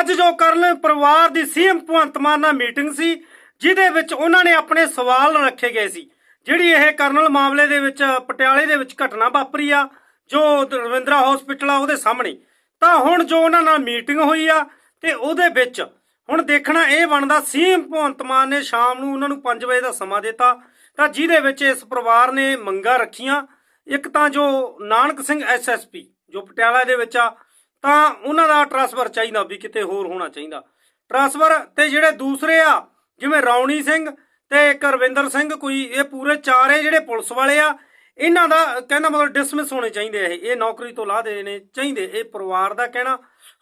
ਅੱਜ ਜੋ ਕਰਨ ਪਰਿਵਾਰ ਦੀ ਸੀਐਮ ਭਗਵੰਤ ਮਾਨ ਨਾਲ ਮੀਟਿੰਗ ਸੀ, ਜਿਹਦੇ ਵਿੱਚ ਉਹਨਾਂ ਨੇ ਆਪਣੇ ਸਵਾਲ ਰੱਖੇ ਗਏ ਸੀ। ਜਿਹੜੀ ਇਹ ਕਰਨਲ ਮਾਮਲੇ ਦੇ ਵਿੱਚ, ਪਟਿਆਲੇ ਦੇ ਵਿੱਚ ਘਟਨਾ ਵਾਪਰੀ ਆ, ਜੋ ਰਵਿੰਦਰਾ ਹਸਪੀਟਲ ਆ, ਉਹਦੇ ਸਾਹਮਣੇ। ਤਾਂ ਹੁਣ ਜੋ ਉਹਨਾਂ ਨਾਲ ਮੀਟਿੰਗ ਹੋਈ ਆ, ਤੇ ਉਹਦੇ ਵਿੱਚ ਹੁਣ ਦੇਖਣਾ ਇਹ ਬਣਦਾ, ਸੀਐਮ ਭਗਵੰਤ ਮਾਨ ਨੇ ਸ਼ਾਮ ਨੂੰ ਉਹਨਾਂ ਨੂੰ 5 ਵਜੇ ਦਾ ਸਮਾਂ ਦਿੱਤਾ, ਤਾਂ ਜਿਹਦੇ ਵਿੱਚ ਇਸ ਪਰਿਵਾਰ ਨੇ ਮੰਗਾਂ ਰੱਖੀਆਂ। ਇੱਕ ਤਾਂ ਜੋ ਨਾਨਕ ਸਿੰਘ ਐਸਐਸਪੀ ਜੋ ਪਟਿਆਲਾ ਦੇ ਵਿੱਚ ਆ ਤਾਂ ਉਹਨਾਂ ਦਾ ਟ੍ਰਾਂਸਫਰ ਚਾਹੀਦਾ ਵੀ ਕਿਤੇ ਹੋਰ ਹੋਣਾ ਚਾਹੀਦਾ। ਟ੍ਰਾਂਸਫਰ ਤੇ ਜਿਹੜੇ ਦੂਸਰੇ ਆ, ਜਿਵੇਂ ਰੌਣੀ ਸਿੰਘ ਤੇ ਇੱਕ ਰਵਿੰਦਰ ਸਿੰਘ, ਕੋਈ ਇਹ ਪੂਰੇ ਚਾਰੇ ਜਿਹੜੇ ਪੁਲਿਸ ਵਾਲੇ ਆ, ਇਹਨਾਂ ਦਾ ਕਹਿੰਦਾ ਮਤਲਬ ਡਿਸਮਿਸ ਹੋਣੇ ਚਾਹੀਦੇ ਇਹ। ਇਹ ਨੌਕਰੀ ਤੋਂ ਲਾਹ ਦੇਣੇ ਚਾਹੀਦੇ। ਇਹ ਪਰਿਵਾਰ ਦਾ ਕਹਿਣਾ,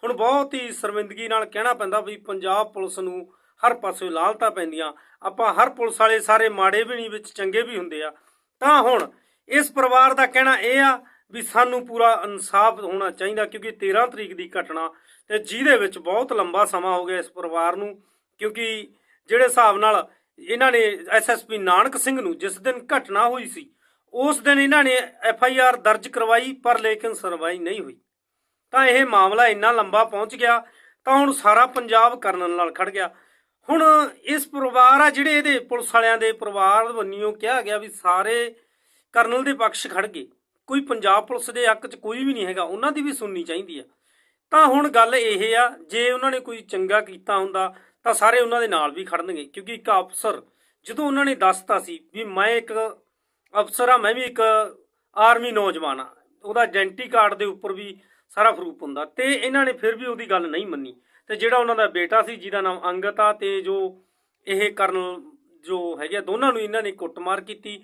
ਹੁਣ ਬਹੁਤ ਹੀ ਸ਼ਰਮਿੰਦਗੀ ਨਾਲ ਕਹਿਣਾ ਪੈਂਦਾ ਵੀ ਪੰਜਾਬ ਪੁਲਿਸ ਨੂੰ ਹਰ ਪਾਸੇ ਲਾਲਤਾ ਪੈਂਦੀਆਂ। ਆਪਾਂ ਹਰ ਪੁਲਿਸ ਵਾਲੇ ਸਾਰੇ ਮਾੜੇ ਵੀ ਨਹੀਂ, ਵਿੱਚ ਚੰਗੇ ਵੀ ਹੁੰਦੇ ਆ। ਤਾਂ ਹੁਣ ਇਸ ਪਰਿਵਾਰ ਦਾ ਕਹਿਣਾ ਇਹ ਆ ਵੀ ਸਾਨੂੰ ਪੂਰਾ ਇਨਸਾਫ ਹੋਣਾ ਚਾਹੀਦਾ ਕਿਉਂਕਿ 13 ਤਰੀਕ ਦੀ ਘਟਨਾ ਤੇ ਜਿਹਦੇ ਵਿੱਚ ਬਹੁਤ ਲੰਬਾ ਸਮਾਂ ਹੋ ਗਿਆ ਇਸ ਪਰਿਵਾਰ ਨੂੰ, ਕਿਉਂਕਿ ਜਿਹੜੇ ਹਿਸਾਬ ਨਾਲ ਇਹਨਾਂ ਨੇ ਐਸਐਸਪੀ ਨਾਨਕ ਸਿੰਘ ਨੂੰ ਜਿਸ ਦਿਨ ਘਟਨਾ ਹੋਈ ਸੀ, ਉਸ ਦਿਨ ਇਹਨਾਂ ਨੇ ਐਫ ਆਈ ਆਰ ਦਰਜ ਕਰਵਾਈ ਪਰ ਲੇਕਿਨ ਸੁਣਵਾਈ ਨਹੀਂ ਹੋਈ। ਤਾਂ ਇਹ ਮਾਮਲਾ ਇੰਨਾ ਲੰਬਾ ਪਹੁੰਚ ਗਿਆ, ਤਾਂ ਹੁਣ ਸਾਰਾ ਪੰਜਾਬ ਕਰਨ ਨਾਲ ਖੜ ਗਿਆ। ਹੁਣ ਇਸ ਪਰਿਵਾਰ ਆ ਜਿਹੜੇ ਇਹਦੇ ਪੁਲਿਸ ਵਾਲਿਆਂ ਦੇ ਪਰਿਵਾਰ ਵੱਲੋਂ ਕਿਹਾ ਗਿਆ ਵੀ ਸਾਰੇ ਕਰਨਲ ਦੇ ਪੱਖ ਖੜ ਗਏ। ਕੋਈ ਪੰਜਾਬ ਪੁਲਿਸ ਦੇ ਹੱਕ 'ਚ ਕੋਈ ਵੀ ਨਹੀਂ ਹੈਗਾ ਉਹਨਾਂ ਦੀ ਵੀ ਸੁਣਨੀ ਚਾਹੀਦੀ ਆ। ਤਾਂ ਹੁਣ ਗੱਲ ਇਹ ਆ ਜੇ ਉਹਨਾਂ ਨੇ ਕੋਈ ਚੰਗਾ ਕੀਤਾ ਹੁੰਦਾ ਤਾਂ ਸਾਰੇ ਉਹਨਾਂ ਦੇ ਨਾਲ ਵੀ ਖੜਨਗੇ ਕਿਉਂਕਿ ਇੱਕ ਅਫਸਰ ਜਦੋਂ ਉਹਨਾਂ ਨੇ ਦੱਸਤਾ ਸੀ ਵੀ ਮੈਂ ਇੱਕ ਅਫਸਰ ਆ ਮੈਂ ਵੀ ਇੱਕ ਆਰਮੀ ਨੌਜਵਾਨ ਆ ਉਹਦਾ ਆਇਡੈਂਟੀ ਕਾਰਡ ਦੇ ਉੱਪਰ ਵੀ ਸਾਰਾ ਫਰੂਪ ਹੁੰਦਾ ਤੇ ਇਹਨਾਂ ਨੇ ਫਿਰ ਵੀ ਉਹਦੀ ਗੱਲ ਨਹੀਂ ਮੰਨੀ। ਤੇ ਜਿਹੜਾ ਉਹਨਾਂ ਦਾ ਬੇਟਾ ਸੀ ਜਿਹਦਾ ਨਾਮ ਅੰਗਤ ਆ ਤੇ ਜੋ ਇਹ ਕਰਨਲ ਜੋ ਹੈਗੇ ਆ, ਦੋਨਾਂ ਨੂੰ ਇਹਨਾਂ ਨੇ ਕੁੱਟਮਾਰ ਕੀਤੀ।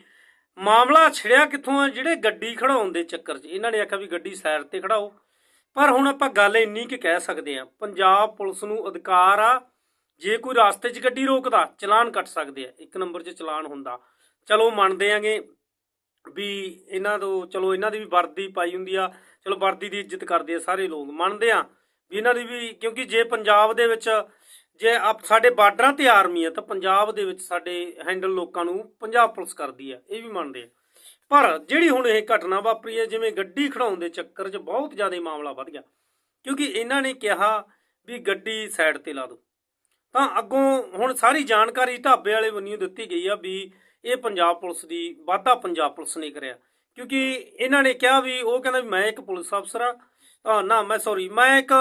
ਮਾਮਲਾ ਛਿੜਿਆ ਕਿੱਥੋਂ ਆ? ਜਿਹੜੇ ਗੱਡੀ ਖੜਾਉਣ ਦੇ ਚੱਕਰ 'ਚ। ਇਹਨਾਂ ਨੇ ਆਖਿਆ ਵੀ ਗੱਡੀ ਸਾਈਡ ਤੇ ਖੜਾਓ। ਪਰ ਹੁਣ ਆਪਾਂ ਗੱਲ ਇੰਨੀ ਕਿ ਕਹਿ ਸਕਦੇ ਆ ਪੰਜਾਬ ਪੁਲਿਸ ਨੂੰ ਅਧਿਕਾਰ ਆ, ਜੇ ਕੋਈ ਰਾਸਤੇ 'ਚ ਗੱਡੀ ਰੋਕਦਾ, ਚਲਾਨ ਕੱਟ ਸਕਦੇ ਆ। ਇੱਕ ਨੰਬਰ 'ਚ ਚਲਾਨ ਹੁੰਦਾ। ਚਲੋ ਮੰਨਦੇ ਆਂਗੇ ਵੀ ਇਹਨਾਂ ਤੋਂ, ਚਲੋ ਇਹਨਾਂ ਦੀ ਵੀ ਵਰਦੀ ਪਾਈ ਹੁੰਦੀ ਆ। ਚਲੋ ਵਰਦੀ ਦੀ ਇੱਜ਼ਤ ਕਰਦੇ ਆ ਸਾਰੇ ਲੋਕ। ਮੰਨਦੇ ਆ ਵੀ ਇਹਨਾਂ ਦੀ ਵੀ, ਕਿਉਂਕਿ ਜੇ ਪੰਜਾਬ ਦੇ ਵਿੱਚ ਜੇ ਆਪ ਸਾਡੇ ਬਾਰਡਰਾਂ ਤੇ ਆਰਮੀ ਆ, ਤਾਂ ਪੰਜਾਬ ਦੇ ਵਿੱਚ ਸਾਡੇ ਹੈਂਡਲ ਲੋਕਾਂ ਨੂੰ ਪੰਜਾਬ ਪੁਲਿਸ ਕਰਦੀ ਆ, ਇਹ ਵੀ ਮੰਨਦੇ ਆ। ਪਰ ਜਿਹੜੀ ਹੁਣ ਇਹ ਘਟਨਾ ਵਾਪਰੀ ਹੈ ਜਿਵੇਂ ਗੱਡੀ ਖੜਾਉਣ ਦੇ ਚੱਕਰ 'ਚ ਬਹੁਤ ਜ਼ਿਆਦਾ ਮਾਮਲਾ ਵੱਧ ਗਿਆ, ਕਿਉਂਕਿ ਇਹਨਾਂ ਨੇ ਕਿਹਾ ਵੀ ਗੱਡੀ ਸਾਈਡ ਤੇ ਲਾ ਦਿਓ। ਤਾਂ ਅੱਗੋਂ ਹੁਣ ਸਾਰੀ ਜਾਣਕਾਰੀ ਢਾਬੇ ਵਾਲੇ ਵੱਲੋਂ ਦਿੱਤੀ ਗਈ ਆ ਵੀ ਇਹ ਪੰਜਾਬ ਪੁਲਿਸ ਦੀ, ਵਾਧਾ ਪੰਜਾਬ ਪੁਲਿਸ ਨੇ ਕਰਿਆ। ਕਿਉਂਕਿ ਇਹਨਾਂ ਨੇ ਕਿਹਾ ਵੀ ਉਹ ਕਹਿੰਦਾ ਵੀ ਮੈਂ ਇੱਕ ਪੁਲਿਸ ਅਫਸਰ ਆ, ਤਾਂ ਨਾ ਮੈਂ ਸੌਰੀ ਮੈਂ ਇੱਕ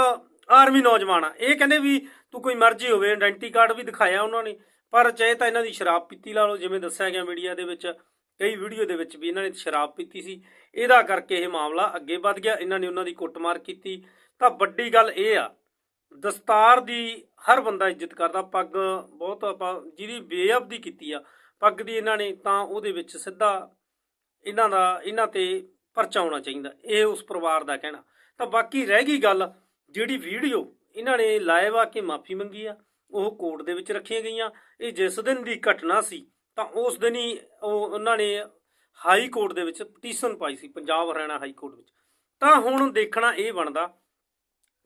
ਆਰਮੀ ਨੌਜਵਾਨ ਆ। ਇਹ ਕਹਿੰਦੇ ਵੀ ਤੂੰ ਕੋਈ ਮਰਜ਼ੀ ਹੋਵੇ ਆਇਡੈਂਟੀ ਕਾਰਡ ਵੀ ਦਿਖਾਇਆ ਉਹਨਾਂ ਨੇ, ਪਰ ਚਾਹੇ ਤਾਂ ਇਹਨਾਂ ਦੀ ਸ਼ਰਾਬ ਪੀਤੀ ਲਾ ਲਓ, ਜਿਵੇਂ ਦੱਸਿਆ ਗਿਆ ਮੀਡੀਆ ਦੇ ਵਿੱਚ, ਕਈ ਵੀਡੀਓ ਦੇ ਵਿੱਚ ਵੀ ਇਹਨਾਂ ਨੇ ਸ਼ਰਾਬ ਪੀਤੀ ਸੀ। ਇਹਦਾ ਕਰਕੇ ਇਹ ਮਾਮਲਾ ਅੱਗੇ ਵੱਧ ਗਿਆ, ਇਹਨਾਂ ਨੇ ਉਹਨਾਂ ਦੀ ਕੁੱਟਮਾਰ ਕੀਤੀ। ਤਾਂ ਵੱਡੀ ਗੱਲ ਇਹ ਆ, ਦਸਤਾਰ ਦੀ ਹਰ ਬੰਦਾ ਇੱਜ਼ਤ ਕਰਦਾ, ਪੱਗ ਬਹੁਤ ਆਪਾਂ, ਜਿਹਦੀ ਬੇਅਬਦੀ ਕੀਤੀ ਆ, ਪੱਗ ਦੀ ਇਹਨਾਂ ਨੇ, ਤਾਂ ਉਹਦੇ ਵਿੱਚ ਸਿੱਧਾ ਇਹਨਾਂ ਦਾ, ਇਹਨਾਂ ਤੇ ਪਰਚਾ ਹੋਣਾ ਚਾਹੀਦਾ, ਇਹ ਉਸ ਪਰਿਵਾਰ ਦਾ ਕਹਿਣਾ। ਤਾਂ ਬਾਕੀ ਰਹਿ ਗਈ ਗੱਲ, ਜਿਹੜੀ ਵੀਡੀਓ ਇਹਨਾਂ ਨੇ ਲਾਈਵ ਆ ਕੇ ਮਾਫੀ ਮੰਗੀ ਆ, ਉਹ ਕੋਰਟ ਦੇ ਵਿੱਚ ਰੱਖੀਆਂ ਗਈਆਂ। ਇਹ ਜਿਸ ਦਿਨ ਦੀ ਘਟਨਾ ਸੀ, ਤਾਂ ਉਸ ਦਿਨ ਹੀ ਉਹ ਉਹਨਾਂ ਨੇ ਹਾਈ ਕੋਰਟ ਦੇ ਵਿੱਚ ਪਟੀਸ਼ਨ ਪਾਈ ਸੀ, ਪੰਜਾਬ ਹਰਿਆਣਾ ਹਾਈ ਕੋਰਟ ਵਿੱਚ। ਤਾਂ ਹੁਣ ਦੇਖਣਾ ਇਹ ਬਣਦਾ,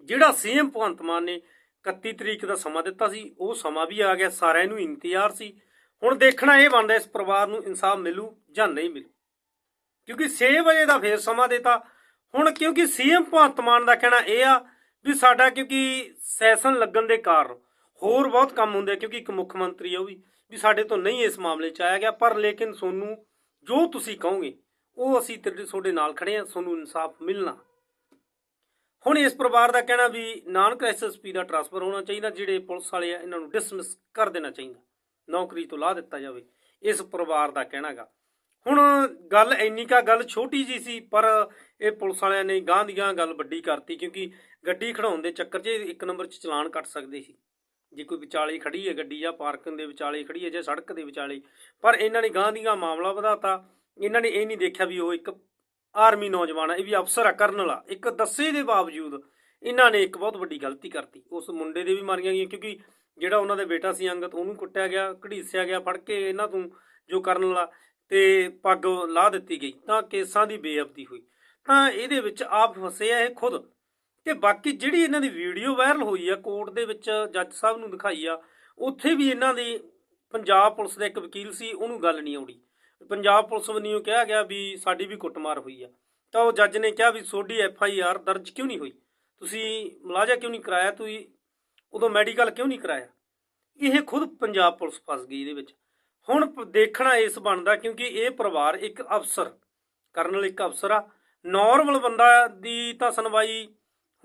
ਜਿਹੜਾ ਸੀਐਮ ਭਗਵੰਤ ਮਾਨ ਨੇ 31 ਤਰੀਕ ਦਾ ਸਮਾਂ ਦਿੱਤਾ ਸੀ, ਉਹ ਸਮਾਂ ਵੀ ਆ ਗਿਆ, ਸਾਰਿਆਂ ਨੂੰ ਇੰਤਜ਼ਾਰ ਸੀ। ਹੁਣ ਦੇਖਣਾ ਇਹ ਬਣਦਾ, ਇਸ ਪਰਿਵਾਰ ਨੂੰ ਇਨਸਾਫ ਮਿਲੂ ਜਾਂ ਨਹੀਂ ਮਿਲੂ। ਕਿਉਂਕਿ 6 ਵਜੇ ਦਾ ਫੇਰ ਸਮਾਂ ਦਿੱਤਾ। ਹੁਣ ਕਿਉਂਕਿ ਸੀਐਮ ਭਗਵੰਤ ਮਾਨ ਦਾ ਕਹਿਣਾ ਇਹ ਆ ਵੀ ਸਾਡਾ ਕਿਉਂਕਿ ਸੈਸ਼ਨ ਲੱਗਣ ਦੇ ਕਾਰਨ ਹੋਰ ਬਹੁਤ ਕੰਮ ਹੁੰਦੇ ਕਿਉਂਕਿ ਇੱਕ ਮੁੱਖ ਮੰਤਰੀ ਆ ਉਹ ਵੀ ਵੀ ਸਾਡੇ ਤੋਂ ਨਹੀਂ ਇਸ ਮਾਮਲੇ 'ਚ ਆਇਆ ਗਿਆ, ਪਰ ਲੇਕਿਨ ਸੋਨੂੰ ਜੋ ਤੁਸੀਂ ਕਹੋਗੇ, ਉਹ ਅਸੀਂ ਤੇਰੇ ਤੁਹਾਡੇ ਨਾਲ ਖੜੇ ਆ ਤੁਹਾਨੂੰ ਇਨਸਾਫ ਮਿਲਣਾ। ਹੁਣ ਇਸ ਪਰਿਵਾਰ ਦਾ ਕਹਿਣਾ ਵੀ ਨਾਨਕ ਐਸਐਸਪੀ ਦਾ ਟ੍ਰਾਂਸਫਰ ਹੋਣਾ ਚਾਹੀਦਾ, ਜਿਹੜੇ ਪੁਲਿਸ ਵਾਲੇ ਆ, ਇਹਨਾਂ ਨੂੰ ਡਿਸਮਿਸ ਕਰ ਦੇਣਾ ਚਾਹੀਦਾ, ਨੌਕਰੀ ਤੋਂ ਲਾ ਦਿੱਤਾ ਜਾਵੇ, ਇਸ ਪਰਿਵਾਰ ਦਾ ਕਹਿਣਾਗਾ। ਹੁਣ ਗੱਲ ਇੰਨੀ ਕਾ ਗੱਲ ਛੋਟੀ ਜੀ ਸੀ, ਪਰ ਇਹ ਪੁਲਿਸ ਵਾਲਿਆਂ ਨੇ ਗਾਂ ਦੀਆਂ ਗੱਲ ਵੱਡੀ ਕਰਤੀ, ਕਿਉਂਕਿ ਗੱਡੀ ਖੜਾਉਣ ਦੇ ਚੱਕਰ 'ਚ ਇੱਕ ਨੰਬਰ 'ਚ ਚਲਾਨ ਕੱਟ ਸਕਦੇ ਸੀ। ਜੇ ਕੋਈ ਵਿਚਾਲੇ ਖੜੀ ਹੈ ਗੱਡੀ ਜਾਂ ਪਾਰਕਿੰਗ ਦੇ ਵਿਚਾਲੇ ਖੜੀ ਹੈ ਜਾਂ ਸੜਕ ਦੇ ਵਿਚਾਲੇ, ਪਰ ਇਹਨਾਂ ਨੇ ਗਾਂ ਦੀਆਂ ਗਾਂ ਮਾਮਲਾ ਵਧਾਤਾ। ਇਹਨਾਂ ਨੇ ਇਹ ਨਹੀਂ ਦੇਖਿਆ ਵੀ ਉਹ ਇੱਕ ਆਰਮੀ ਨੌਜਵਾਨ ਆ, ਇਹ ਵੀ ਅਫਸਰ ਆ, ਕਰਨਲ ਆ। ਇੱਕ ਦੱਸੇ ਦੇ ਬਾਵਜੂਦ ਇਹਨਾਂ ਨੇ ਇੱਕ ਬਹੁਤ ਵੱਡੀ ਗਲਤੀ ਕਰਤੀ। ਉਸ ਮੁੰਡੇ ਦੇ ਵੀ ਮਾਰੀਆਂ ਗਈਆਂ, ਕਿਉਂਕਿ ਜਿਹੜਾ ਉਹਨਾਂ ਦਾ ਬੇਟਾ ਸੀ ਅੰਗਤ ਉਹਨੂੰ ਕੁੱਟਿਆ ਗਿਆ, ਘੜੀਸਿਆ ਗਿਆ, ਫੜ ਕੇ ਇਹਨਾਂ ਤੋਂ, ਜੋ ਕਰਨ ਵਾਲਾ ਤੇ ਪੱਗ ਲਾ ਦਿੱਤੀ ਗਈ ਤਾਂ ਕੇਸਾਂ ਦੀ ਬੇਅਬਦੀ ਹੋਈ। ਤਾਂ ਇਹਦੇ ਵਿੱਚ ਆਪ ਫਸੇ ਆ ਇਹ ਖੁਦ ਤੇ ਬਾਕੀ ਜਿਹੜੀ ਇਹਨਾਂ ਦੀ ਵੀਡੀਓ ਵਾਇਰਲ ਹੋਈ ਆ, ਕੋਰਟ ਦੇ ਵਿੱਚ ਜੱਜ ਸਾਹਿਬ ਨੂੰ ਦਿਖਾਈ ਆ, ਉੱਥੇ ਵੀ ਇਹਨਾਂ ਦੀ ਪੰਜਾਬ ਪੁਲਿਸ ਦਾ ਇੱਕ ਵਕੀਲ ਸੀ, ਉਹਨੂੰ ਗੱਲ ਨਹੀਂ ਆਉੜੀ ਪੰਜਾਬ ਪੁਲਿਸ ਵੱਲੋਂ ਕਿਹਾ ਗਿਆ ਵੀ ਸਾਡੀ ਵੀ ਕੁੱਟਮਾਰ ਹੋਈ ਆ। ਤਾਂ ਉਹ ਜੱਜ ਨੇ ਕਿਹਾ ਵੀ ਤੁਹਾਡੀ ਐਫ ਆਈ ਆਰ ਦਰਜ ਕਿਉਂ ਨਹੀਂ ਹੋਈ? ਤੁਸੀਂ ਮੁਲਾਜ਼ਾ ਕਿਉਂ ਨਹੀਂ ਕਰਾਇਆ? ਤੁਸੀਂ ਉਦੋਂ ਮੈਡੀਕਲ ਕਿਉਂ ਨਹੀਂ ਕਰਾਇਆ? ਇਹ ਖੁਦ ਪੰਜਾਬ ਪੁਲਿਸ ਫਸ ਗਈ ਇਹਦੇ ਵਿੱਚ। ਹੁਣ ਦੇਖਣਾ ਇਸ ਬਣਦਾ ਕਿਉਂਕਿ ਇਹ ਪਰਿਵਾਰ ਇੱਕ ਅਫਸਰ ਕਰਨਲ ਇੱਕ ਅਫਸਰ ਆ। ਨਾਰਮਲ ਬੰਦਾ ਦੀ ਤਾਂ ਸੁਣਵਾਈ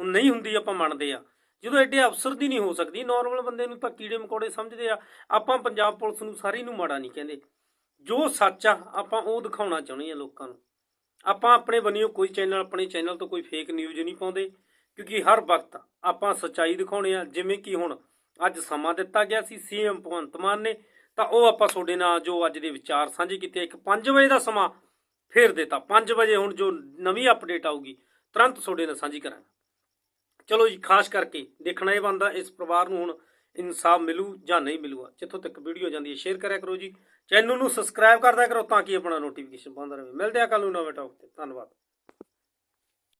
ਨਹੀਂ ਹੁੰਦੀ ਆਪਾਂ ਮੰਨਦੇ ਆ। ਜਦੋਂ ਐਡੇ ਅਫਸਰ ਦੀ ਨਹੀਂ ਹੋ ਸਕਦੀ ਨਾਰਮਲ ਬੰਦੇ ਨੂੰ ਤਾਂ ਕੀੜੇ ਮਕੌੜੇ ਸਮਝਦੇ ਆ। ਆਪਾਂ ਪੰਜਾਬ ਪੁਲਿਸ ਨੂੰ ਸਾਰੀ ਨੂੰ ਮਾੜਾ ਨਹੀਂ ਕਹਿੰਦੇ। ਜੋ ਸੱਚ ਆ, ਆਪਾਂ ਉਹ ਦਿਖਾਉਣਾ ਚਾਹੁੰਦੇ ਆ ਲੋਕਾਂ ਨੂੰ। ਆਪਾਂ ਆਪਣੇ ਬਣਿਓ ਕੋਈ ਚੈਨਲ ਆਪਣੇ ਚੈਨਲ ਤੋਂ ਕੋਈ ਫੇਕ ਨਿਊਜ਼ ਨਹੀਂ ਪਾਉਂਦੇ, ਕਿਉਂਕਿ ਹਰ ਵਕਤ ਆਪਾਂ ਸੱਚਾਈ ਦਿਖਾਉਣੇ ਆ। ਜਿਵੇਂ ਕਿ ਹੁਣ ਅੱਜ ਸਮਾਂ ਦਿੱਤਾ ਗਿਆ ਸੀ ਸੀਐਮ ਭਗਵੰਤ ਮਾਨ ਨੇ। ਤਾਂ ਉਹ ਆਪਾਂ ਤੁਹਾਡੇ ਨਾਲ ਜੋ ਅੱਜ ਦੇ ਵਿਚਾਰ ਸਾਂਝੇ ਕੀਤੇ, ਇੱਕ 5 ਵਜੇ ਦਾ ਸਮਾਂ ਫੇਰ ਦਿੱਤਾ। 5 ਵਜੇ ਹੁਣ ਜੋ ਨਵੀਂ ਅਪਡੇਟ ਆਊਗੀ, ਤੁਰੰਤ ਤੁਹਾਡੇ ਨਾਲ ਸਾਂਝੀ ਕਰਾਂਗੇ। ਚਲੋ ਜੀ, ਖਾਸ ਕਰਕੇ ਦੇਖਣਾ ਇਹ ਬੰਦਾ ਇਸ ਪਰਿਵਾਰ ਨੂੰ ਹੁਣ ਇਨਸਾਫ ਮਿਲੂ ਜਾਂ ਨਹੀਂ ਮਿਲੂਗਾ, ਜਿੱਥੋਂ ਤੱਕ ਵੀਡੀਓ ਜਾਂਦੀ ਹੈ ਸ਼ੇਅਰ ਕਰਿਆ ਕਰੋ ਜੀ। ਚੈਨਲ ਨੂੰ ਸਬਸਕ੍ਰਾਈਬ ਕਰਦਿਆ ਕਰੋ ਤਾਂ ਕਿ ਆਪਣਾ ਨੋਟੀਫਿਕੇਸ਼ਨ ਬੰਦ ਰਹੇ। ਮਿਲਦੇ ਆ ਕੱਲ ਨੂੰ ਨਵੇਂ ਟੌਪ ਤੇ। ਧੰਨਵਾਦ।